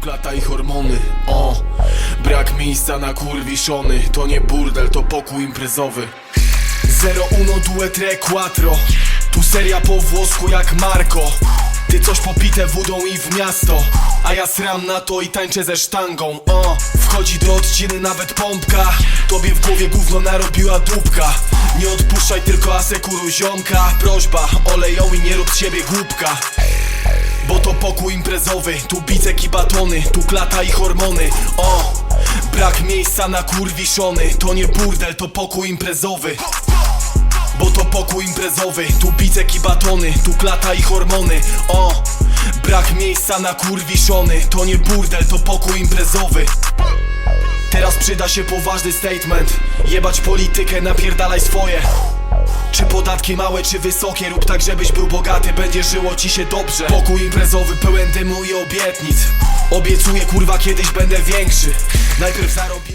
klata i hormony. O, brak miejsca na kurwiszony. To nie burdel, to pokój imprezowy. Zero uno due tre quattro. Tu seria po włosku jak Marco. Ty coś popite wódą i w miasto. A ja sram na to i tańczę ze sztangą. O, wchodzi do odciny nawet pompka. Tobie w głowie gówno narobiła dupka. Nie odpuszczaj tylko asekuruj ziomka. Prośba, olej ją i nie rób siebie głupka pokój imprezowy, tu bicek i batony, tu klata i hormony. O, brak miejsca na kurwiszony. To nie burdel, to pokój imprezowy. Bo to pokój imprezowy, tu bicek i batony Tu klata i hormony. O, brak miejsca na kurwiszony. To nie burdel, to pokój imprezowy. Teraz przyda się poważny statement. Jebać politykę, napierdalaj swoje czy podatki małe, czy wysokie Rób tak, żebyś był bogaty, będzie żyło ci się dobrze. Pokój imprezowy pełen dymu i obietnic. Obiecuję kurwa, kiedyś będę większy. Najpierw zarobię